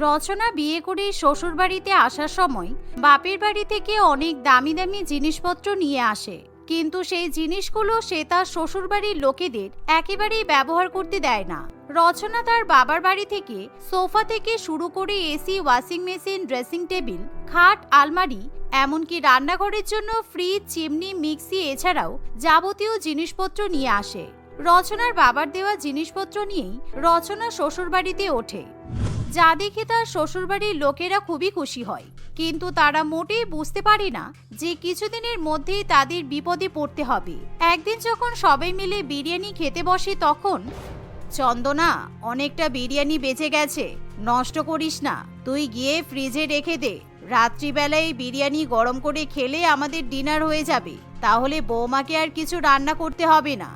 রচনা বিয়ে করে শ্বশুর বাড়িতে আসার সময় বাপের বাড়ি থেকে অনেক দামি দামি জিনিসপত্র নিয়ে আসে। কিন্তু সেই জিনিসগুলো সে তার শ্বশুর বাড়ির লোকেদের একেবারেই ব্যবহার করতে দেয় না। রচনা তার বাবার বাড়ি থেকে সোফা থেকে শুরু করে AC washing machine dressing table খাট, আলমারি, এমনকি রান্নাঘরের জন্য ফ্রিজ চিমনি মিক্সি এছাড়াও যাবতীয় জিনিসপত্র নিয়ে আসে। রচনার বাবার দেওয়া জিনিসপত্র নিয়েই রচনা শ্বশুরবাড়িতে ওঠে। যা দেখে তার শ্বশুরবাড়ির লোকেরা খুবই খুশি হয়। কিন্তু তারা মোটেই বুঝতে পারে না যে কিছুদিনের মধ্যেই তাদের বিপদে পড়তে হবে। একদিন যখন সবাই মিলে বিরিয়ানি খেতে বসে তখন, চন্দনা, অনেকটা বিরিয়ানি বেঁচে গেছে, নষ্ট করিস না। তুই গিয়ে ফ্রিজে রেখে দে। রাত্রিবেলায় বিরিয়ানি গরম করে খেলে আমাদের ডিনার হয়ে যাবে। তাহলে বৌমাকে আর কিছু রান্না করতে হবে না।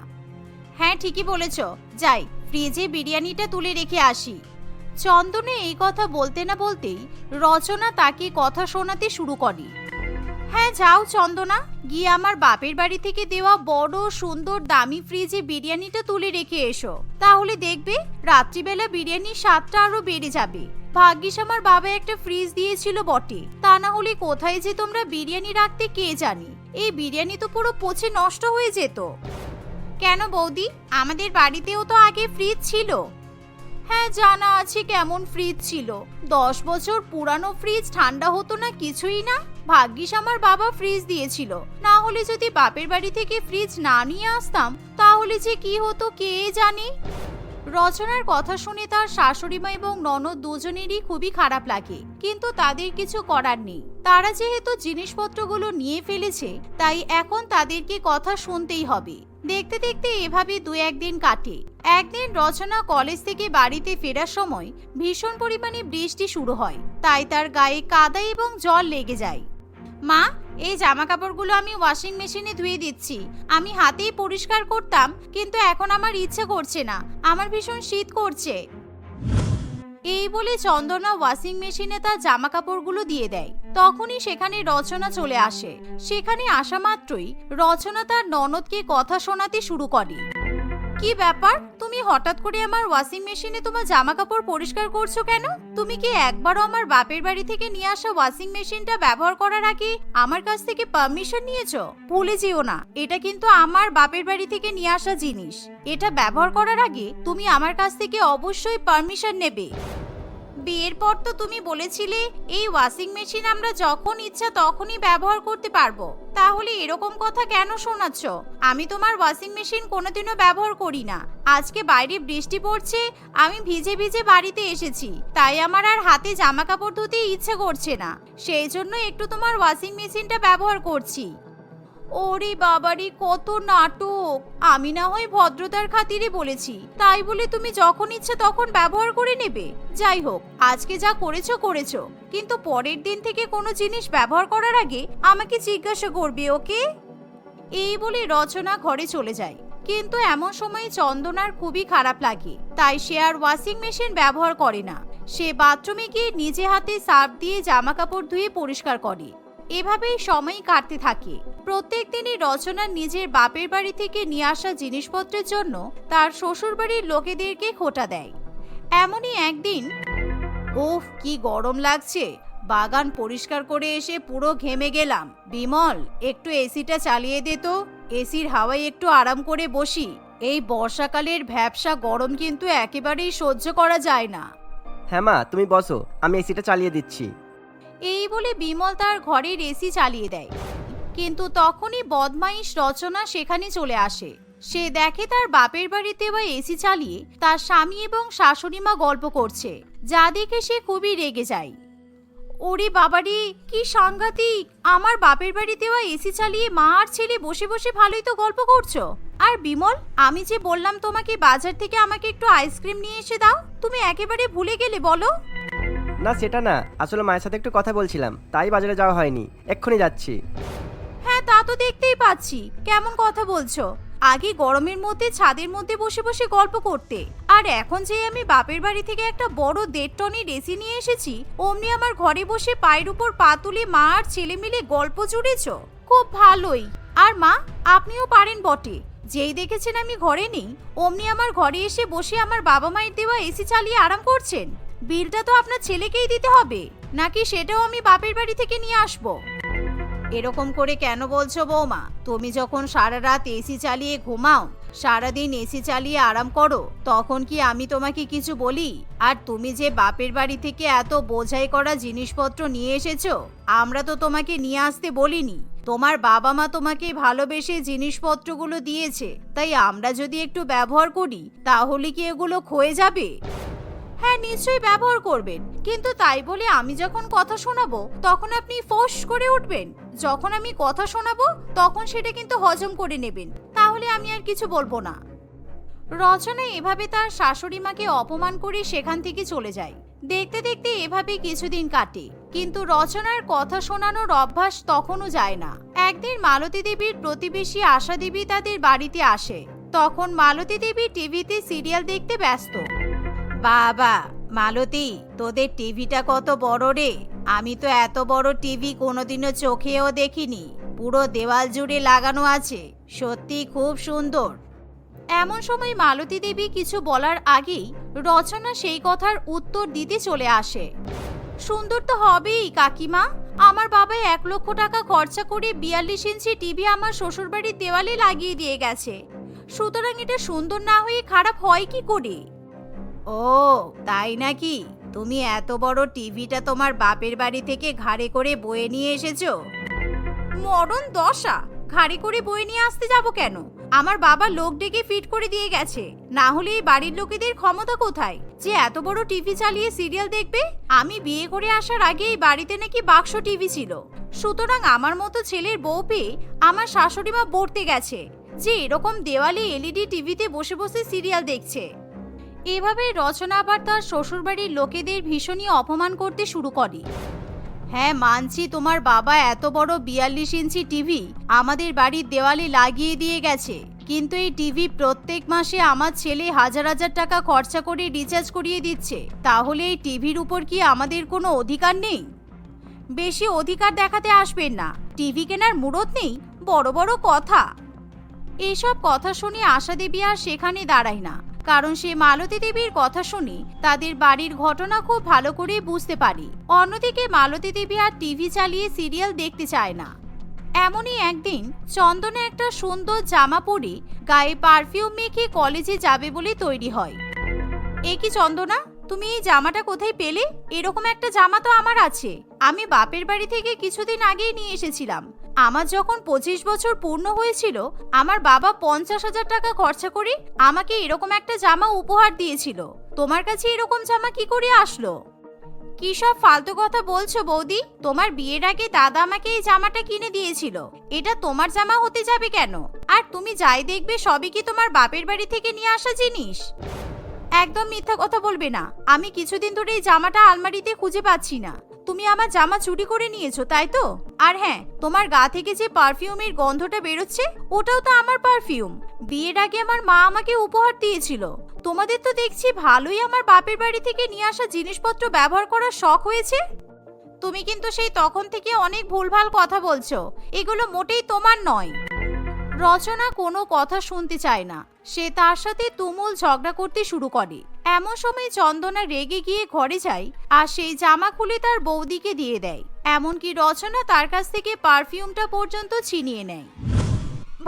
হ্যাঁ ঠিকই বলেছ। যাই, ফ্রিজে বিরিয়ানিটা তুলে রেখে আসি। চন্দনে এই কথা বলতে না বলতেই রচনা তাকে কথা শোনাতে শুরু করে। হ্যাঁ যাও চন্দনা, গিয়ে আমার বাপের বাড়ি থেকে দেওয়া বড়, সুন্দর, দামি ফ্রিজে বিরিয়ানিটা তুলে রেখে এসো। তাহলে দেখবে রাত্রিবেলা বিরিয়ানির স্বাদটা আরও বেড়ে যাবে। ভাগ্যিস আমার বাবা একটা ফ্রিজ দিয়েছিল বটে। তা না হলে কোথায় যে তোমরা বিরিয়ানি রাখতে কে জানি? এই বিরিয়ানি তো পুরো পচে নষ্ট হয়ে যেত। কেন বৌদি, আমাদের বাড়িতেও তো আগে ফ্রিজ ছিল। হ্যাঁ জানা আছে কেমন ফ্রিজ ছিল। দশ বছর পুরানো ফ্রিজ ঠান্ডা হতো না কিছুই না। ভাগ্যিস আমার বাবা ফ্রিজ দিয়েছিল। না হলে যদি বাপের বাড়ি থেকে ফ্রিজ না নিয়ে আসতাম, তাহলে যে কি হতো কে জানে? রচনার কথা শুনে তার শাশুড়িমা এবং ননদ দুজনেরই খুবই খারাপ লাগে। কিন্তু তাদের কিছু করার নেই। তারা যেহেতু জিনিসপত্রগুলো নিয়ে ফেলেছে, তাই এখন তাদেরকে কথা শুনতেই হবে। দেখতে দেখতে এভাবে দু একদিন কাটে। একদিন রচনা কলেজ থেকে বাড়িতে ফেরার সময় ভীষণ পরিমাণে বৃষ্টি শুরু হয়, তাই তার গায়ে কাদা এবং জল লেগে যায়। মা, এই জামা কাপড়গুলো আমি ওয়াশিং মেশিনে ধুয়ে দিচ্ছি। আমি হাতেই পরিষ্কার করতাম, কিন্তু এখন আমার ইচ্ছে করছে না। আমার ভীষণ শীত করছে। এই বলে চন্দনা ওয়াশিং মেশিনে তার জামা কাপড়গুলো দিয়ে দেয়। তখনই সেখানে রচনা চলে আসে। সেখানে আসা মাত্রই রচনা তার ননদকে কথা শোনাতে শুরু করে। কি ব্যাপার? তুমি হঠাৎ করে আমার ওয়াশিং মেশিনে তোমার জামা কাপড় পরিষ্কার করছ কেন? তুমি কি একবারও আমার বাপের বাড়ি থেকে নিয়ে আসা ওয়াশিং মেশিনটা ব্যবহার করার আগে আমার কাছ থেকে পারমিশন নিয়েছো? ভুলে যেও না, এটা কিন্তু আমার বাপের বাড়ি থেকে নিয়ে আসা জিনিস। এটা ব্যবহার করার আগে তুমি আমার কাছ থেকে অবশ্যই পারমিশন নেবে। বিয়ের পর তো তুমি বলেছিলে, এই ওয়াশিং মেশিন আমরা যখন ইচ্ছা তখনই ব্যবহার করতে পারব। তাহলে এরকম কথা কেন শোনাচ্ছ? আমি তোমার ওয়াশিং মেশিন কোনোদিনও ব্যবহার করি না। আজকে বাইরে বৃষ্টি পড়ছে, আমি ভিজে ভিজে বাড়িতে এসেছি, তাই আমার আর হাতে জামা কাপড় ধুতে ইচ্ছে করছে না। সেই জন্য একটু তোমার ওয়াশিং মেশিনটা ব্যবহার করছি। ওরে বাবারি, কত নাটক। আমি না হয় ভদ্রতার খাতিরে বলেছি। তাই বলে তুমি যখন ইচ্ছে তখন ব্যবহার করে নেবে। যাই হোক, আজকে যা করেছ করেছ। কিন্তু পরের দিন থেকে কোনো জিনিস ব্যবহার করার আগে আমাকে জিজ্ঞাসা করবে, ওকে? এই বলে রচনা ঘরে চলে যায়। কিন্তু এমন সময় চন্দনার খুবই খারাপ লাগে। তাই সে আর ওয়াশিং মেশিন ব্যবহার করে না। সে বাথরুমে গিয়ে নিজে হাতে সার্ফ দিয়ে জামা কাপড় ধুয়ে পরিষ্কার করে। এভাবেই সময় কাটতে থাকে। প্রত্যেক দিনই রচনা নিজের বাপের বাড়ি থেকে নিয়ে আসা জিনিসপত্রের জন্য তার শ্বশুর বাড়ির লোকেদেরকে খোটা দেয়। এমনই একদিন ওফ কি গরম লাগছে। বাগান পরিষ্কার করে এসে পুরো ঘেমে গেলাম। বিমল, একটু এসিটা চালিয়ে দে তো। এসির হাওয়ায় একটু আরাম করে বসি। এই বর্ষাকালের ভ্যাবসা গরম কিন্তু একেবারেই সহ্য করা যায় না। হ্যাঁ মা, তুমি বসো। আমি এসিটা চালিয়ে দিচ্ছি। এই বলে বিমল তার ঘরের এসি চালিয়ে দেয়। কিন্তু তখনই বদমাইশ রচনা সেখানে চলে আসে। সে দেখে তার বাপের বাড়িতে বা এসি চালিয়ে তার স্বামী এবং শাশুড়ি মা গল্প করছে, যা দেখে সে খুবই রেগে যায়। ওরে বাবারে, কি সাংঘাতিক! আমার বাপের বাড়িতে বা এসি চালিয়ে মা আর ছেলে বসে বসে ভালোই তো গল্প করছ। আর বিমল, আমি যে বললাম তোমাকে বাজার থেকে আমাকে একটু আইসক্রিম নিয়ে এসে দাও, তুমি একেবারে ভুলে গেলে বলো। না, সেটা না। আসলে মায়ের সাথে একটু কথা বলছিলাম, তাই বাজারে যাওয়া হয়নি। এক্ষুনি যাচ্ছি। হ্যাঁ তা তো দেখতেই পাচ্ছি। কেমন কথা বলছো? আগে গরমের মধ্যে, ছাদের মধ্যে বসে বসে গল্প করতে। আর এখন যে আমি বাপের বাড়ি থেকে একটা বড় দেড় টনের এসি নিয়ে এসেছি, অমনি আমার ঘরে বসে পায়ের উপর পা তুলে মা আর ছেলে মিলে গল্প জুড়েছ। খুব ভালোই। আর মা, আপনিও পারেন বটে। যেই দেখেছেন আমি ঘরে নেই, অমনি আমার ঘরে এসে বসে আমার বাবা মায়ের দেওয়া এসি চালিয়ে আরাম করছেন। বিলটা তো আপনার ছেলেকেই দিতে হবে, নাকি সেটাও আমি বাপের বাড়ি থেকে নিয়ে আসব? এরকম করে কেন বলছো বৌমা? তুমি যখন সারা রাত এসি চালিয়ে ঘুমাও, সারাদিন এসি চালিয়ে আরাম করো, তখন কি আমি তোমাকে কিছু বলি? আর তুমি যে বাপের বাড়ি থেকে এত বোঝাই করা জিনিসপত্র নিয়ে এসেছ, আমরা তো তোমাকে নিয়ে আসতে বলিনি। তোমার বাবা মা তোমাকে ভালোবেসে জিনিসপত্রগুলো দিয়েছে, তাই আমরা যদি একটু ব্যবহার করি, তাহলে কি এগুলো ক্ষয়ে যাবে? হ্যাঁ নিশ্চয়ই ব্যবহার করবেন। কিন্তু তাই বলে আমি যখন কথা শোনাবো, তখন আপনি ফোস করে উঠবেন। যখন আমি কথা শোনাবো, তখন সেটা কিন্তু হজম করে নেবেন। তাহলে আমি আর কিছু বলব না। রচনা এভাবে তার শাশুড়ি মাকে অপমান করে সেখান থেকে চলে যায়। দেখতে দেখতে এভাবে কিছুদিন কাটে। কিন্তু রচনার কথা শোনানোর অভ্যাস তখনও যায় না। একদিন মালতী দেবীর প্রতিবেশী আশা দেবী তাদের বাড়িতে আসে। তখন মালতী দেবী টিভিতে সিরিয়াল দেখতে ব্যস্ত। বাবা, মালতী, তোদের টিভিটা কত বড় রে? আমি তো এত বড় টিভি কোনোদিনও চোখেও দেখিনি। পুরো দেওয়াল জুড়ে লাগানো আছে। সত্যি খুব সুন্দর। এমন সময় মালতী দেবী কিছু বলার আগেই রচনা সেই কথার উত্তর দিতে চলে আসে। সুন্দর তো হবেই, কাকিমা। আমার বাবা এক লক্ষ টাকা খরচা করে বিয়াল্লিশ ইঞ্চি টিভি আমার শ্বশুরবাড়ির দেওয়ালে লাগিয়ে দিয়ে গেছে। সুতরাং এটা সুন্দর না হয়ে খারাপ হয় কি করে? ও, তাই নাকি? তুমি এত বড় টিভিটা তোমার বাপের বাড়ি থেকে ঘাড়ে করে বয়ে নিয়ে এসেছ? মরণ দশা! ঘাড়ে করে বয়ে নিয়ে আসতে যাব কেন? আমার বাবা লোক ডেকে ফিট করে দিয়ে গেছে। না হলে এই বাড়ির লোকেদের ক্ষমতা কোথায়? যে এত বড় টিভি চালিয়ে সিরিয়াল দেখবে? আমি বিয়ে করে আসার আগে এই বাড়িতে নাকি বাক্স টিভি ছিল। সুতরাং আমার মতো ছেলের বউ পেয়ে আমার শাশুড়ি মা বলতে গেছে। যে এরকম দেওয়ালে এলইডি টিভিতে বসে বসে সিরিয়াল দেখছে। এভাবে রচনা আবার তার শ্বশুরবাড়ির লোকেদের ভীষণই অপমান করতে শুরু করে। হ্যাঁ মানছি তোমার বাবা এত বড় বিয়াল্লিশ ইঞ্চি টিভি আমাদের বাড়ির দেওয়ালে লাগিয়ে দিয়ে গেছে। কিন্তু এই টিভি প্রত্যেক মাসে আমার ছেলে হাজার হাজার টাকা খরচা করে রিচার্জ করিয়ে দিচ্ছে। তাহলে এই টিভির উপর কি আমাদের কোনো অধিকার নেই? বেশি অধিকার দেখাতে আসবেন না। টিভি কেনার মুরত নেই, বড় বড় কথা। এইসব কথা শুনে আশা দেবী আর সেখানে দাঁড়ায় না। কারণ সে মালতী দেবীর কথা শুনে তাদের বাড়ির ঘটনা খুব ভালো করে বুঝতে পারি। অন্যদিকে মালতী দেবী আর টিভি চালিয়ে সিরিয়াল দেখতে চায় না। এমনই একদিন চন্দনে একটা সুন্দর জামা পরে গায়ে পারফিউম মেখে কলেজে যাবে বলে তৈরি হয়। এ কি চন্দনা, তুমি এই জামাটা কোথায় পেলে? এরকম একটা জামা তো আমার আছে। আমি বাপের বাড়ি থেকে কিছুদিন আগেই নিয়ে এসেছিলাম। আমার যখন পঁচিশ বছর পূর্ণ হয়েছিল, আমার বাবা পঞ্চাশ হাজার টাকা খরচা করে আমাকে এরকম একটা জামা উপহার দিয়েছিল। তোমার কাছে এরকম জামা কি করে আসলো? কি সব ফালতু কথা বলছো বৌদি? তোমার বিয়ের আগে দাদা আমাকে এই জামাটা কিনে দিয়েছিল। এটা তোমার জামা হতে যাবে কেন? আর তুমি যাই দেখবে সবই কি তোমার বাপের বাড়ি থেকে নিয়ে আসা জিনিস? একদম মিথ্যা কথা বলবে না। আমি কিছুদিন ধরে এই জামাটা আলমারিতে খুঁজে পাচ্ছি না। তুমি আমার জামা চুরি করে নিয়েছো, তাই তো? আর হ্যাঁ তোমার গা থেকে যে পারফিউমের গন্ধটা বেরোচ্ছে, ওটাও তো আমার পারফিউম। বিয়ের আগে আমার মা আমাকে উপহার দিয়েছিল। তোমাদের তো দেখছি ভালোই আমার বাপের বাড়ি থেকে নিয়ে আসা জিনিসপত্র ব্যবহার করার শখ হয়েছে। তুমি কিন্তু সেই তখন থেকে অনেক ভুলভাল কথা বলছো। এগুলো মোটেই তোমার নয়। রচনা কোনো কথা শুনতে চায় না। সে তার সাথে তুমুল ঝগড়া করতে শুরু করে। এমন সময় চন্দনা রেগে গিয়ে ঘরে যায় আর সেই জামা খুলে তার বৌদিকে দিয়ে দেয়। এমনকি রচনা তার কাছ থেকে পারফিউমটা পর্যন্ত ছিনিয়ে নেয়।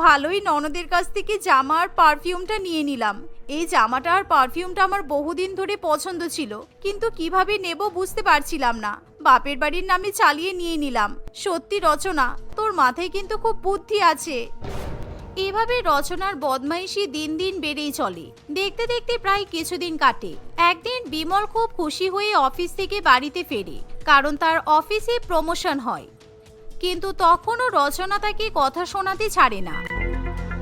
ভালোই ননদের কাছ থেকে জামা আর পারফিউমটা নিয়ে নিলাম। এই জামাটা আর পারফিউমটা আমার বহুদিন ধরে পছন্দ ছিল, কিন্তু কীভাবে নেব বুঝতে পারছিলাম না। বাপের বাড়ির নামে চালিয়ে নিয়ে নিলাম। সত্যি রচনা, তোর মাথায় কিন্তু খুব বুদ্ধি আছে। এভাবে রচনার বদমাইশি দিন দিন বেড়েই চলে। দেখতে দেখতে প্রায় কিছুদিন কাটে। একদিন বিমল খুব খুশি হয়ে অফিস থেকে বাড়িতে ফেরে, কারণ তার অফিসে প্রমোশন হয়। কিন্তু তখনও রচনা তাকে কথা শোনাতে ছাড়ে না।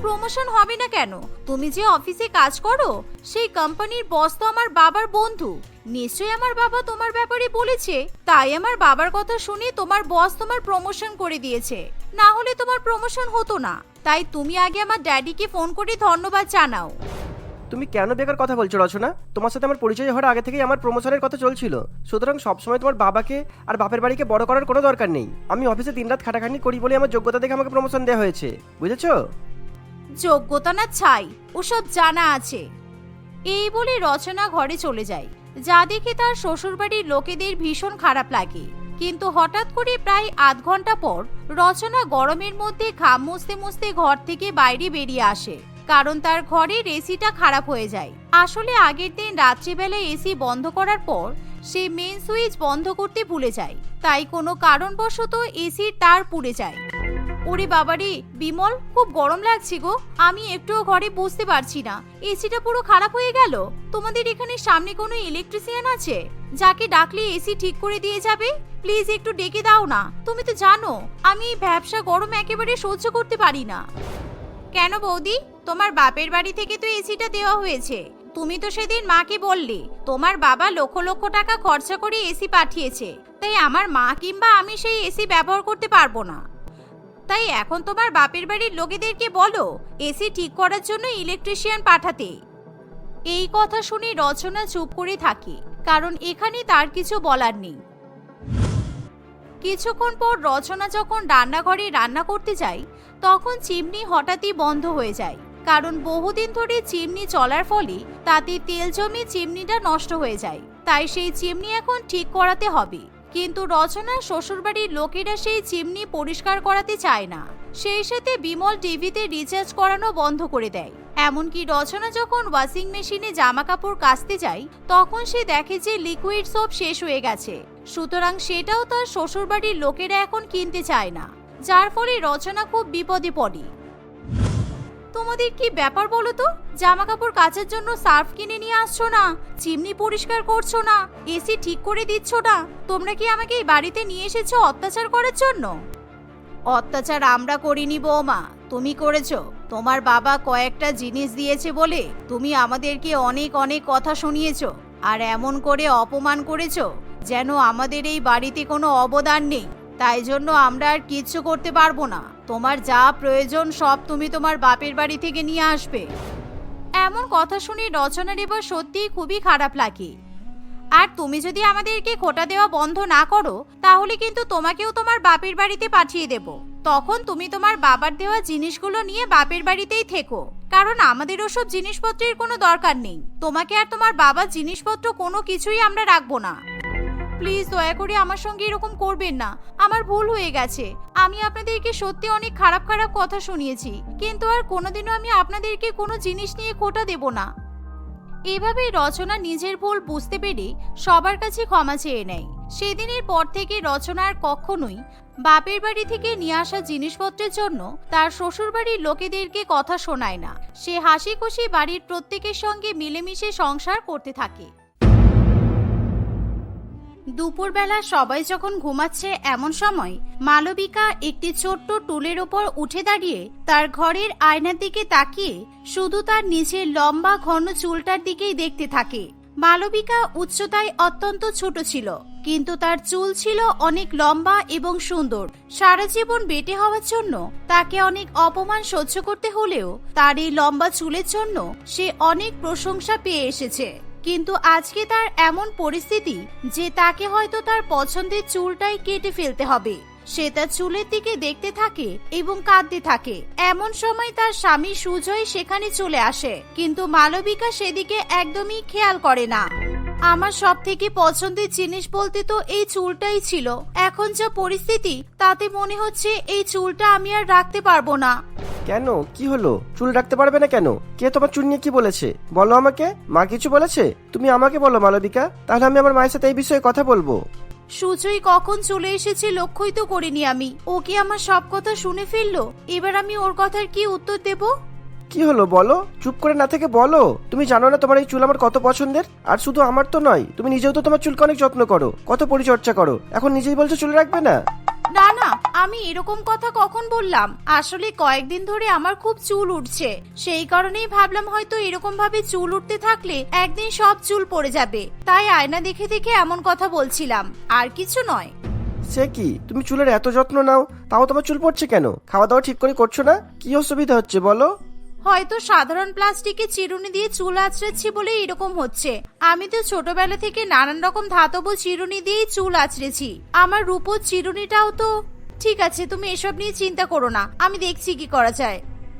প্রমোশন হবে না কেন? তুমি যে অফিসে কাজ করো, সেই কোম্পানির বস তো আমার বাবার বন্ধু। নিশ্চয়ই আমার বাবা তোমার ব্যাপারে বলেছে। তাই আমার বাবার কথা শুনে তোমার বস তোমার প্রমোশন করে দিয়েছে। না হলে তোমার প্রমোশন হতো না। তাই তুমি আগে আমার ড্যাডিকে ফোন করে ধন্যবাদ জানাও। তুমি কেন বেকার কথা বলছো রচনা? তোমার সাথে আমার পরিচয় হওয়ার আগে থেকেই আমার প্রমোশনের কথা চলছিল। সুতরাং সবসময় তোমার বাবাকে আর বাপের বাড়িকে বড় করার কোনো দরকার নেই। আমি অফিসে দিনরাত খাটাখাটনি করি বলে আমার যোগ্যতা দেখে আমাকে প্রমোশন দেওয়া হয়েছে। বুঝেছ? যোগ্যতা না ছাই ওসব জানা আছে। এই বলে রচনা ঘরে চলে যায়। যা দেখে তার শ্বশুরবাড়ির লোকেদের ভীষণ খারাপ লাগে। কিন্তু হঠাৎ করে প্রায় আধ ঘণ্টা পর রচনা গরমের মধ্যে ঘাম মুছতে মুছতে ঘর থেকে বাইরে বেরিয়ে আসে, কারণ তার ঘরের এসিটা খারাপ হয়ে যায়। আসলে আগের দিন রাত্রিবেলায় এসি বন্ধ করার পর সে মেন সুইচ বন্ধ করতে ভুলে যায়। তাই কোনো কারণবশত এসির তার পুড়ে যায়। ওরে বাবারে, বিমল, খুব গরম লাগছে গো। আমি একটুও ঘরে বুঝতে পারছি না। এসিটা পুরো খারাপ হয়ে গেল। তোমাদের এখানে সামনে কোনো ইলেকট্রিশিয়ান আছে? যাকে ডাকলে এসি ঠিক করে দিয়ে যাবে? প্লিজ একটু ডেকে দাও না। তুমি তো জানো, আমি এই ব্যবসা গরম একেবারে সহ্য করতে পারি না। কেন বৌদি? তোমার বাপের বাড়ি থেকে তো এসিটা দেওয়া হয়েছে। তুমি তো সেদিন মাকে বললে, তোমার বাবা লক্ষ লক্ষ টাকা খরচা করে এসি পাঠিয়েছে। তাই আমার মা কিংবা আমি সেই এসি ব্যবহার করতে পারব না। তাই এখন তোমার বাপের বাড়ির লোকেদেরকে বলো, এসি ঠিক করার জন্য ইলেকট্রিশিয়ান পাঠাতে। এই কথা শুনে রচনা চুপ করে থাকে, কারণ এখানে তার কিছু বলার নেই। কিছুক্ষণ পর রচনা যখন রান্নাঘরে রান্না করতে যায়, তখন চিমনি হঠাৎই বন্ধ হয়ে যায়, কারণ বহুদিন ধরে চিমনি চলার ফলে তাতে তেল জমে চিমনিটা নষ্ট হয়ে যায়, তাই সেই চিমনি এখন ঠিক করাতে হবে। কিন্তু রচনার শ্বশুরবাড়ির লোকেরা সেই চিমনি পরিষ্কার করাতে চায় না। সেই সাথে বিমল টিভিতে রিচার্জ করানো বন্ধ করে দেয়। এমনকি রচনা যখন ওয়াশিং মেশিনে জামা কাপড় কাচতে যায়, তখন সে দেখে যে লিকুইড সোপ শেষ হয়ে গেছে। সুতরাং সেটাও তার শ্বশুরবাড়ির লোকেরা এখন কিনতে চায় না, যার ফলে রচনা খুব বিপদে পড়ে। তোমাদের কি ব্যাপার বলো তো? জামা কাপড় কাচার জন্য সার্ফ কিনে নিয়ে আসছো না? চিমনি পরিষ্কার করছ না? এসি ঠিক করে দিচ্ছ না? তোমরা কি আমাকে এই বাড়িতে নিয়ে এসেছ অত্যাচার করার জন্য? অত্যাচার আমরা করিনি বৌমা, তুমি করেছ। তোমার বাবা কয়েকটা জিনিস দিয়েছে বলে তুমি আমাদেরকে অনেক অনেক কথা শুনিয়েছো আর এমন করে অপমান করেছ যেন আমাদের এই বাড়িতে কোনো অবদান নেই। তাই জন্য আমরা আর কিচ্ছু করতে পারব না। তোমার যা প্রয়োজন সব তুমি তোমার বাপের বাড়ি থেকে নিয়ে আসবে। এমন কথা শুনে রচনার এবার সত্যিই খুবই খারাপ লাগে। আর তুমি যদি আমাদেরকে খোটা দেওয়া বন্ধ না করো, তাহলে কিন্তু তোমাকেও তোমার বাপের বাড়িতে পাঠিয়ে দেব। তখন তুমি তোমার বাবার দেওয়া জিনিসগুলো নিয়ে বাপের বাড়িতেই থেকো। কারণ আমাদের ওসব জিনিসপত্রের কোনো দরকার নেই। তোমাকে আর তোমার বাবার জিনিসপত্র কোনো কিছুই আমরা রাখব না। প্লিজ দয়া করে আমার সঙ্গে এরকম করবেন না। আমার ভুল হয়ে গেছে। আমি আপনাদেরকে সত্যি অনেক খারাপ খারাপ কথা শুনিয়েছি। কিন্তু আর কোনোদিনও আমি আপনাদেরকে কোনো জিনিস নিয়ে খোটা দেব না। এভাবেই রচনা নিজের ভুল বুঝতে পেরে সবার কাছে ক্ষমা চেয়ে নেয়। সেদিনের পর থেকে রচনার কখনোই বাপের বাড়ি থেকে নিয়ে আসা জিনিসপত্রের জন্য তার শ্বশুরবাড়ির লোকেদেরকে কথা শোনায় না। সে হাসি খুশি বাড়ির প্রত্যেকের সঙ্গে মিলেমিশে সংসার করতে থাকে। দুপুরবেলা সবাই যখন ঘুমাচ্ছে এমন সময়, মালবিকা একটি ছোট্ট টুলের ওপর উঠে দাঁড়িয়ে তার ঘরের আয়নার দিকে তাকিয়ে শুধু তার নিজের লম্বা ঘন চুলটার দিকেই দেখতে থাকে। মালবিকা উচ্চতায় অত্যন্ত ছোট ছিল, কিন্তু তার চুল ছিল অনেক লম্বা এবং সুন্দর। সারা জীবন বেটে হওয়ার জন্য তাকে অনেক অপমান সহ্য করতে হলেও তার এই লম্বা চুলের জন্য সে অনেক প্রশংসা পেয়ে এসেছে। কিন্তু আজকে তার এমন পরিস্থিতি যে তাকে হয়তো তার পছন্দের চুলটাই কেটে ফেলতে হবে। সে তার চুলের দিকে দেখতে থাকে এবং কাঁদতে থাকে। এমন সময় তার স্বামী সুজয় সেখানে চলে আসে, কিন্তু মালবিকা সেদিকে একদমই খেয়াল করে না। আমার সব থেকে পছন্দের জিনিস বলতে তো এই চুলটাই ছিল। এখন যা পরিস্থিতি, তাতে মনে হচ্ছে এই চুলটা আমি আর রাখতে পারব না। কেন? কি হলো? চুল রাখতে পারবে না কেন? কে তোমার চুল নিয়ে কি বলেছে? বলো আমাকে। মা কিছু বলেছে? তুমি আমাকে বলো মালবিকা। তাহলে আমি আমার মায়ের সাথে এই বিষয়ে কথা বলব। সুজয় কখন চলে এসেছে লক্ষ্যই তো করিনি আমি। ও কি আমার সব কথা শুনে ফেলল? এবার আমি ওর কথার কি উত্তর দেব? কি হলো বলো? চুপ করে না থেকে বলো। তুমি জানো না তোমার এই চুল আমার কত পছন্দের? আর শুধু আমার তো নয় তুমি নিজেও তো তোমার চুলকে অনেক যত্ন করো। কত পরিচর্যা করো। এখন নিজেই বলছো চুল রাখবে না? না না, আমি এরকম কথা কখন বললাম? আসলে কয়েকদিন ধরে আমার খুব চুল উঠছে। সেই কারণেই ভাবলাম হয়তো এরকম ভাবে চুল উঠতে থাকলে একদিন সব চুল পড়ে যাবে। তাই আয়না দেখে দেখে এমন কথা বলছিলাম। আর কিছু নয়। সে কি? তুমি চুলের এত যত্ন নাও, তাও তোমার চুল পড়ছে কেন? খাওয়া দাওয়া ঠিক করে করছ না? কি অসুবিধা হচ্ছে বলো? হয়তো সাধারণ প্লাস্টিকে চিরুনি দিয়ে চুল আঁচড়েছি বলে এরকম হচ্ছে। আমি তো ছোটবেলা থেকে নানান রকম ধাতব চিরুনি দিয়েই চুল আঁচড়েছি। আমার রূপোর চিরুনিটাও তো ঠিক আছে, তুমি এসব নিয়ে চিন্তা করো না। আমি দেখছি কি করা যায়।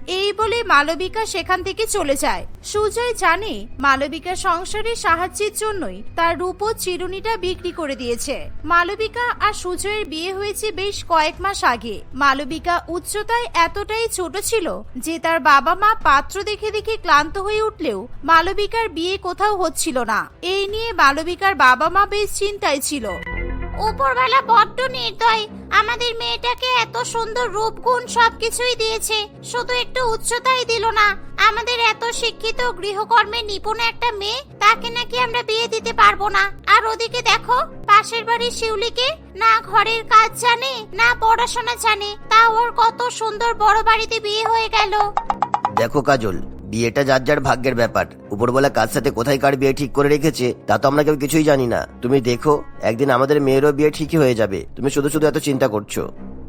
এই বলে মালবিকা সেখান থেকে চলে যায়। সুজয় জানে মালবিকা সংসারের সাহায্যের জন্যই তার রূপ চিরুনিটা বিক্রি করে দিয়েছে। মালবিকা আর সুজয়ের বিয়ে হয়েছে বেশ কয়েক মাস আগে। মালবিকা উচ্চতায় এতটাই ছোট ছিল যে তার বাবা মা পাত্র দেখে দেখে ক্লান্ত হয়ে উঠলেও মালবিকার বিয়ে কোথাও হচ্ছিল না। এই নিয়ে মালবিকার বাবা মা বেশ চিন্তায় ছিল। উপরবেলা বড্ড নির্দয়। আমাদের মেয়েটাকে এত সুন্দর রূপগুণ সবকিছুই দিয়েছে। শুধু একটু উচ্চতাই দিল না। আমাদের এত শিক্ষিত গৃহকর্মে নিপুণ একটা মেয়ে, তাকে নাকি আমরা বিয়ে দিতে পারব না। আর ওদিকে দেখো, পাশের বাড়ির শিউলিকে না ঘরের কাজ জানে, না পড়াশোনা জানে। তা ওর কত সুন্দর বড় বাড়িতে বিয়ে হয়ে গেল। দেখো কাজল বিয়েটা যার যার ভাগ্যের ব্যাপার। উপরবেলা কার সাথে কোথায় কার বিয়ে ঠিক করে রেখেছে, তা তো আমরা কেউ কিছুই জানি না। তুমি দেখো, একদিন আমাদের মেয়েরও বিয়ে ঠিকই হয়ে যাবে। তুমি শুধু শুধু এত চিন্তা করছ।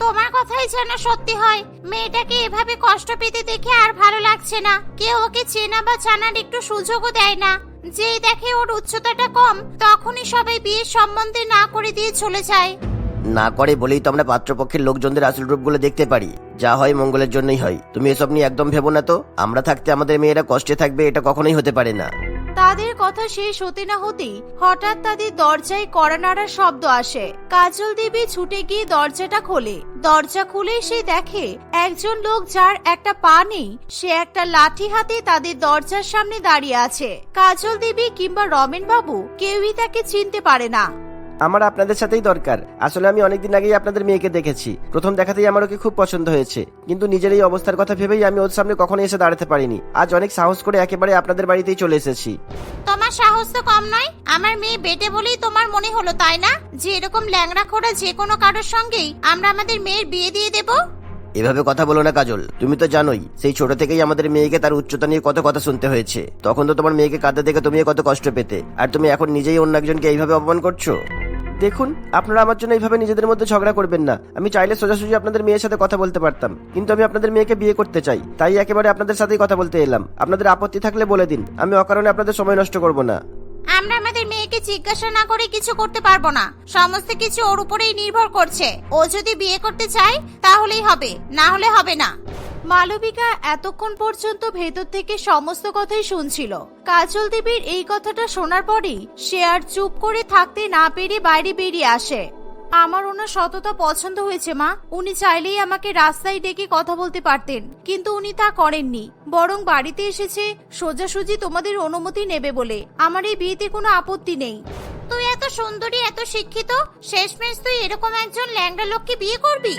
তোমার কথাই যেন সত্যি হয়। মেয়েটাকে এভাবে কষ্ট পেতে দেখে আর ভালো লাগছে না। কেউ ওকে চেনা বা জানার একটু সুযোগও দেয় না। যেই দেখে ওর উচ্চতাটা কম, তখনই সবাই বিয়ের সম্বন্ধে না করে দিয়ে চলে যায়। না করে বলেই তো আমরা পাত্রপক্ষের লোকজনদের আসল রূপগুলো দেখতে পারি। যা হয় মঙ্গলের জন্যই হয়। তুমি এসব নিয়ে একদম ভেবো না তো? আমরা থাকতে আমাদের মেয়েরা কষ্টে থাকবে, এটা কখনোই হতে পারে না। তাদের কথা শেষ হতে না হতেই হঠাৎ তাদের দরজায় কড়া শব্দ আসে। কাজল দেবী ছুটে গিয়ে দরজাটা খোলে। দরজা খুলে সে দেখে একজন লোক যার একটা পা নেই, সে একটা লাঠি হাতে তাদের দরজার সামনে দাঁড়িয়ে আছে। কাজল দেবী কিংবা রমেন বাবু কেউই তাকে চিনতে পারে না। আমার আপনাদের সাথেই দরকার। আসলে আমি অনেকদিন আগেই আপনাদের মেয়েকে দেখেছি। প্রথম দেখাতেই আমার ওকে খুব পছন্দ হয়েছে। কিন্তু নিজের এই অবস্থার কথা ভেবেই আমি ওর সামনে কখনো এসে দাঁড়াতে পারিনি। আজ অনেক সাহস করে একেবারে আপনাদের বাড়িতেই চলে এসেছি। তোমার সাহস তো কম নয়। আমার মেয়ে বেটে বলেই তোমার মনে হলো তাই না? যে এরকম ল্যাংড়া খোড়া যে কোনো কারোর সঙ্গেই আমরা আমাদের মেয়ের বিয়ে দিয়ে দেবো? এভাবে কথা বলো না কাজল। তুমি তো জানোই সেই ছোট থেকেই আমাদের মেয়েকে তার উচ্চতা নিয়ে কত কথা শুনতে হয়েছে। তখন তো তোমার মেয়েকে কাঁদতে দেখে তুমি কত কষ্ট পেতে। আর তুমি এখন নিজেই অন্য একজনকে এইভাবে অপমান করছ? দেখুন, আপনারা আমার জন্য এইভাবে নিজেদের মধ্যে ঝগড়া করবেন না। আমি চাইলে সোজাসুজি আপনাদের মেয়ের সাথে কথা বলতে পারতাম, কিন্তু আমি আপনাদের মেয়েকে বিয়ে করতে চাই, তাই একেবারে আপনাদের সাথেই কথা বলতে এলাম। আপনাদের আপত্তি থাকলে বলে দিন, আমি অকারণে আপনাদের সময় নষ্ট করব না। আমরা আমাদের মেয়েকে জিজ্ঞাসা না করে কিছু করতে পারব না। সমস্ত কিছু ওর উপরেই নির্ভর করছে। ও যদি বিয়ে করতে চায়, তাহলেই হবে, না হলে হবে না। মালবিকা এতক্ষণ পর্যন্ত ভেতর থেকে সমস্ত কথাই শুনছিল। কাজল দেবীর এই কথাটা শোনার পরেই সে আর চুপ করে থাকতে না পেরে বাইরে বেরিয়ে আসে। আমার ওনার সততা পছন্দ হয়েছে, মা। উনি চাইলেই আমাকে রাস্তায় ডেকে কথা বলতে পারতেন, কিন্তু উনি তা করেননি। বরং বাড়িতে এসেছে, সোজাসুজি তোমাদের অনুমতি নেবে বলে। আমার এই বিয়েতে কোনো আপত্তি নেই। তুই এত সুন্দরী, এত শিক্ষিত, শেষমেশ তুই এরকম একজন ল্যাংড়া লোককে বিয়ে করবি?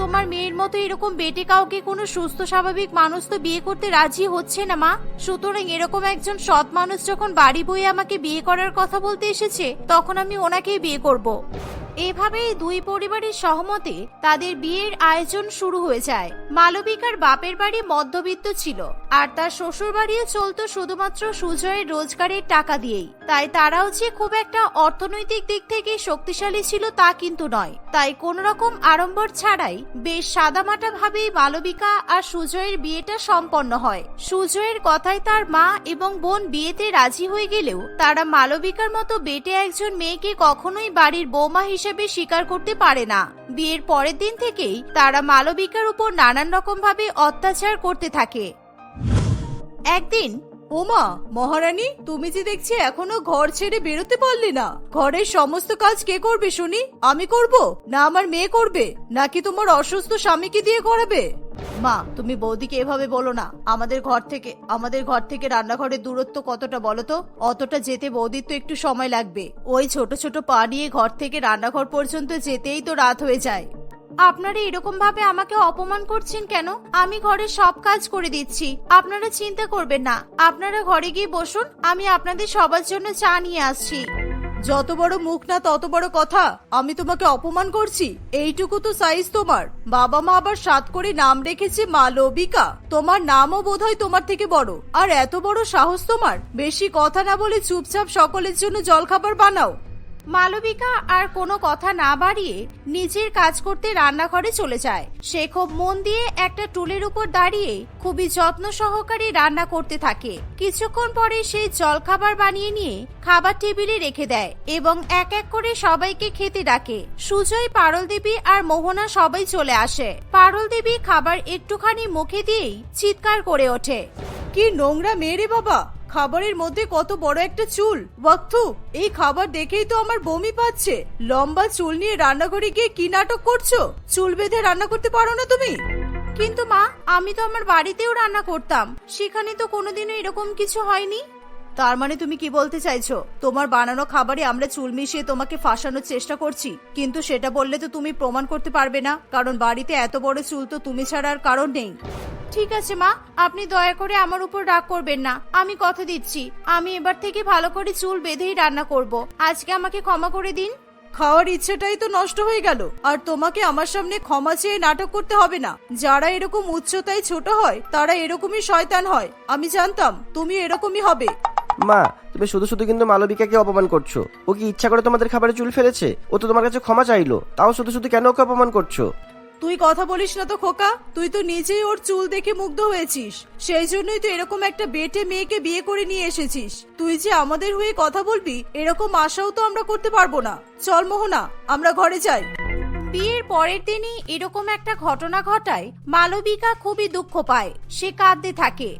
তোমার মেয়ের মতো এরকম বেটে কাউকে কোনো সুস্থ, স্বাভাবিক মানুষ তো বিয়ে করতে রাজি হচ্ছে না, মা সুতরাং এরকম একজন সৎ মানুষ যখন বাড়ি বয়ে আমাকে বিয়ে করার কথা বলতে এসেছে, তখন আমি ওনাকেই বিয়ে করব। এভাবেই দুই পরিবারের সহমতে তাদের বিয়ের আয়োজন শুরু হয়ে যায়। মালবিকার বাপের বাড়ি মধ্যবিত্ত ছিল, আর তার শ্বশুর বাড়িও চলতো শুধুমাত্র সুজয়ের রোজগারের টাকা দিয়েই। তাই তারাও যে খুব একটা অর্থনৈতিক দিক থেকে শক্তিশালী ছিল তা কিন্তু নয়। তাই কোন রকম আড়ম্বর ছাড়াই বেশ সাদামাটা ভাবেই মালবিকা আর সুজয়ের বিয়েটা সম্পন্ন হয়। সুজয়ের কথায় তার মা এবং বোন বিয়েতে রাজি হয়ে গেলেও তারা মালবিকার মতো বেটে একজন মেয়েকে কখনোই বাড়ির বৌমা হিসেবে স্বীকার করতে পারে না। বিয়ের পরের দিন থেকেই তারা মালবিকার উপর নানান রকম ভাবে অত্যাচার করতে থাকে। একদিন, ওমা, মহারানী, তুমি যে দেখছি এখনও ঘর ছেড়ে বেরোতে পারলে না। ঘরের সমস্ত কাজ কে করবে শুনি? আমি করব? না আমার মেয়ে করবে? নাকি তোমার অসুস্থ স্বামীকে দিয়ে করাবে? মা, তুমি বৌদিকে এভাবে বলো না। আমাদের ঘর থেকে, আমাদের ঘর থেকে রান্নাঘরের দূরত্ব কতটা বলো তো? অতটা যেতে বৌদির তো একটু সময় লাগবে। ওই ছোট ছোট পা নিয়ে ঘর থেকে রান্নাঘর পর্যন্ত যেতেই তো রাত হয়ে যায়। আপনারা এরকম ভাবে আমাকে অপমান করছেন কেন? আমি ঘরের সব কাজ করে দিচ্ছি। আপনারা চিন্তা করবেন না। আপনারা ঘরে গিয়ে বসুন, আমি আপনাদের সবার জন্য চা নিয়ে আসছি। যত বড় মুখ না তত বড় কথা, আমি তোমাকে অপমান করছি। এইটুকু তো সাইজ তোমার। বাবা মা আবার সাত করে নাম রেখেছে মালবিকা তোমার নামও বোধহয় তোমার থেকে বড়। আর এত বড় সাহস তোমার? বেশি কথা না বলে চুপচাপ সকলের জন্য জলখাবার বানাও। মালবিকা আর কোনো কথা না বাড়িয়ে নিজের কাজ করতে রান্নাঘরে চলে যায়। সে খুব মন দিয়ে একটা টুলের উপর দাঁড়িয়ে খুবই যত্ন সহকারে রান্না করতে থাকে। কিছুক্ষণ পরে সে জলখাবার বানিয়ে নিয়ে খাবার টেবিলে রেখে দেয় এবং এক এক করে সবাইকে খেতে ডাকে। সুজয় পারল দেবী আর মোহনা সবাই চলে আসে। পারল দেবী খাবার একটুখানি মুখে দিয়েই চিৎকার করে ওঠে। কি নোংরা মেয়ে রে বাবা! খাবারের মধ্যে কত বড় একটা চুল। ওয়াক্তু এই খাবার দেখেই তো আমার বমি পাচ্ছে। লম্বা চুল নিয়ে রান্নাঘরে গিয়ে কি নাটক করছ? চুল বেঁধে রান্না করতে পারো না তুমি? কিন্তু মা, আমি তো আমার বাড়িতেও রান্না করতাম। সেখানে তো কোনোদিনও এরকম কিছু হয়নি। তার মানে তুমি কি বলতে চাইছো? তোমার বানানো খাবারে আমরা চুল মিশিয়ে তোমাকে ফাঁসানোর চেষ্টা করছি, কিন্তু সেটা বললে তো তুমি প্রমাণ করতে পারবে না, কারণ বাড়িতে এত বড় চুল তো তুমি ছাড়া আর কারণ নেই। ঠিক আছে মা, আপনি দয়া করে আমার উপর রাগ করবেন না, আমি কথা দিচ্ছি, আমি এবার থেকে ভালো করে চুল বেঁধেই রান্না করব, আজকে আমাকে ক্ষমা করে দিন। খাওয়ার ইচ্ছেটাই তো নষ্ট হয়ে গেল, আর তোমাকে আমার সামনে ক্ষমা চেয়ে নাটক করতে হবে না। যারা এরকম উচ্চতায় ছোট হয়, তারা এরকমই শয়তান হয়, আমি জানতাম, তুমি এরকমই হবে। মা তুমি শুধু শুধু কিন্তু মালবিকাকে অপমান করছ। ও কি ইচ্ছা করে তোমাদের খাবারে চুল ফেলেছে? ও তো তোমার কাছে ক্ষমা চাইলো। তাও শুধু শুধু কেন ওকে অপমান করছ? তুই কথা বলিস না তো খোকা তুই তো নিজেই ওর চুল দেখে মুগ্ধ হয়েছিস। সেই জন্যই তো এরকম একটা বেটে মেয়েকে বিয়ে করে নিয়ে এসেছিস। তুই যে আমাদের হয়ে কথা বলবি এরকম আশাও তো আমরা করতে পারব না। চল মোহনা আমরা ঘরে যাই। বিয়ের পরের দিনই এরকম একটা ঘটনা ঘটায় মালবিকা খুবই দুঃখ পায়। সে কাঁদতে থাকে।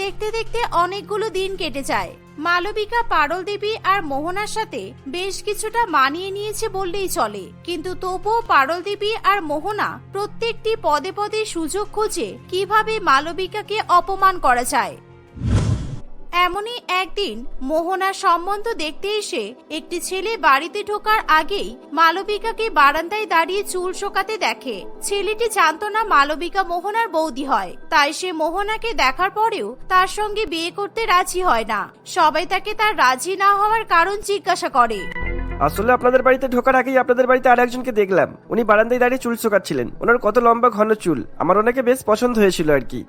দেখতে দেখতে অনেকগুলো দিন কেটে যায়। মালবিকা পারল দেবী আর মোহনার সাথে বেশ কিছুটা মানিয়ে নিয়েছে বললেই চলে। কিন্তু তবুও পারল দেবী আর মোহনা প্রত্যেকটি পদে পদে সুযোগ খুঁজে কীভাবে মালবিকাকে অপমান করা যায়। এমনই একদিন মোহনার সম্বন্ধ দেখতে এসে একটি ছেলে বাড়িতে ঢোকার আগেই মালবিকাকে বারান্দায় দাঁড়িয়ে চুল শোকাতে দেখে। ছেলেটি জানত না মালবিকা মোহনার বৌদি হয়। তাই সে মোহনাকে দেখার পরেও তার সঙ্গে বিয়ে করতে রাজি হয় না। সবাই তাকে তার রাজি না হওয়ার কারণ জিজ্ঞাসা করে। আসলে আপনাদের বাড়িতে ঢোকার আগেই আপনাদের বাড়িতে আর একজনকে দেখলাম। উনি বারান্দায় দাঁড়িয়ে চুল শোকাচ্ছিলেন। ওনার কত লম্বা ঘন চুল। আমার ওনাকে বেশ পছন্দ হয়েছিল আর কি।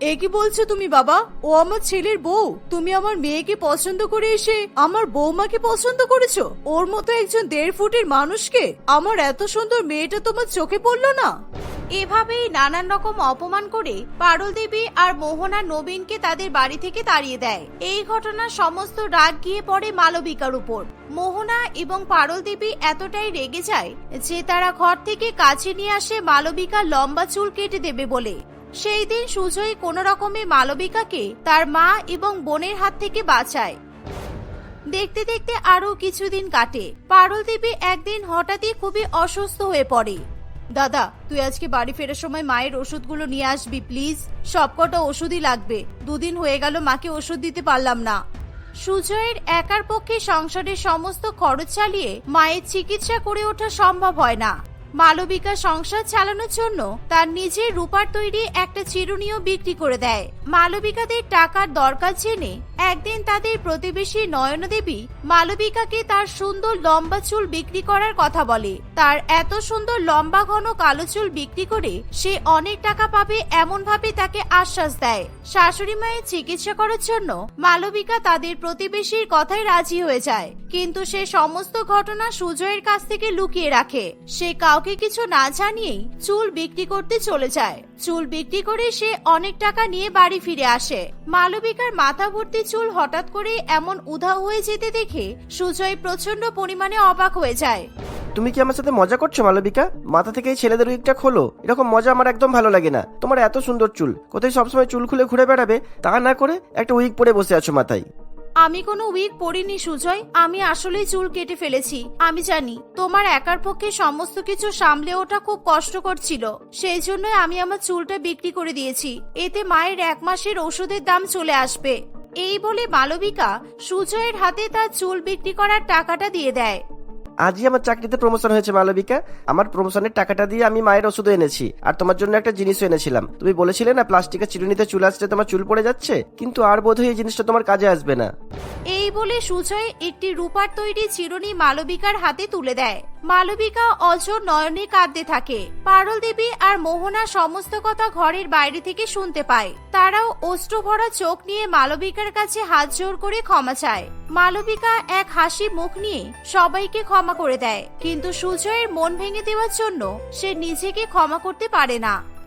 এ কি বলছো তুমি, বাবা? ও আমার ছেলের বউ। তুমি আমার মেয়েকে পছন্দ করে এসে আমার বৌমাকে পছন্দ করেছ? ওর মতো একজন দেড় ফুটের মানুষকে আমার এত সুন্দর মেয়েটা তোমার চোখে পড়ল না? এভাবেই নানান রকম অপমান করে পারল দেবী আর মোহনা নবীনকে তাদের বাড়ি থেকে তাড়িয়ে দেয়। এই ঘটনার সমস্ত রাগ গিয়ে পড়ে মালবিকার উপর। মোহনা এবং পারল দেবী এতটাই রেগে যায় যে তারা ঘর থেকে কাছে নিয়ে আসে মালবিকার লম্বা চুল কেটে দেবে বলে। সেই দিন সুজয় কোনো রকমে মালবিকাকে তার মা এবং বোনের হাত থেকে বাঁচায়। দেখতে দেখতে আরও কিছুদিন কাটে। পারল দেবী একদিন হঠাৎই খুবই অসুস্থ হয়ে পড়ে। দাদা, তুই আজকে বাড়ি ফেরার সময় মায়ের ওষুধগুলো নিয়ে আসবি, প্লিজ। সবকটা ওষুধই লাগবে। দুদিন হয়ে গেল মাকে ওষুধ দিতে পারলাম না। সুজয়ের একার পক্ষে সংসারের সমস্ত খরচ চালিয়ে মায়ের চিকিৎসা করে ওঠা সম্ভব হয় না। মালবিকা সংসার চালানোর জন্য তার নিজের রূপার তৈরি একটা চিরুনিও বিক্রি করে দেয়। মালবিকাদের টাকার দরকার জেনে একদিন তাদের প্রতিবেশী নয়না দেবী মালবিকাকে তার সুন্দর লম্বা চুল বিক্রি করার কথা বলে। তার এত সুন্দর লম্বা ঘন কালো চুল বিক্রি করে সে অনেক টাকা পাবে এমন ভাবে তাকে আশ্বাস দেয়। শাশুড়ি মায়ের চিকিৎসা করার জন্য মালবিকা তাদের প্রতিবেশীর কথায় রাজি হয়ে যায়। কিন্তু সে সমস্ত ঘটনা সুজয়ের কাছ থেকে লুকিয়ে রাখে। সে কাউকে কিছু না জানিয়েই চুল বিক্রি করতে চলে যায়। চুল বিক্রি করে সে অনেক টাকা নিয়ে বাড়ি ফিরে আসে। মালবিকার মাথা ভর্তি চুল হঠাৎ করে এমন উধাও হয়ে যেতে দেখে সুজয় প্রচণ্ড পরিমাণে অবাক হয়ে যায়। তুমি কি আমার সাথে মজা করছ, মালবিকা? মাথা থেকে এই ছেলেদের উইকটা খোলো। এরকম মজা আমার একদম ভালো লাগে না। তোমার এত সুন্দর চুল। কোথায় সবসময় চুল খুলে ঘুরে বেড়াবে? তা না করে একটা উইক পরে বসে আছো মাথায়। আমি কোনো উইক পরিনি সুজয়, আমি আসলেই চুল কেটে ফেলেছি। আমি জানি, তোমার একার পক্ষে সমস্ত কিছু সামলে ওঠা খুব কষ্টকর ছিল। সেই জন্যই আমি আমার চুলটা বিক্রি করে দিয়েছি। এতে মায়ের এক মাসের ওষুধের দাম চলে আসবে। এই বলে মালবিকা সুজয়ের হাতে তার চুল বিক্রি করার টাকাটা দিয়ে দেয়। আজই আমার চাকরিতে প্রমোশন হয়েছে মালবিকা। আমার প্রমোশনের টাকাটা দিয়ে আমি মায়ের ওষুধ এনেছি আর তোমার জন্য একটা জিনিস এনেছিলাম। তুমি বলেছিলে না প্লাস্টিকের চিরুনিতে চুল আসছে তোমার চুল পড়ে যাচ্ছে? কিন্তু আর বোধহয় এই জিনিসটা তোমার কাজে আসবে না। এই বলে সুজয় একটি রূপার তৈরি চিরুনি মালবিকার হাতে তুলে দেয়। মালবিকা অজর নয়নে কাঁদতে থাকে। পারল দেবী আর মোহনা সমস্ত কথা ঘরের বাইরে থেকে শুনতে পায়। তারাও অস্ত্র ভরা চোখ নিয়ে মালবিকার কাছে হাত জোর করে ক্ষমা চায়। মালবিকা এক হাসি মুখ নিয়ে সবাইকে ক্ষমা করে দেয়। কিন্তু সুজয়ের মন ভেঙে দেওয়ার জন্য সে নিজেকে ক্ষমা করতে পারে না।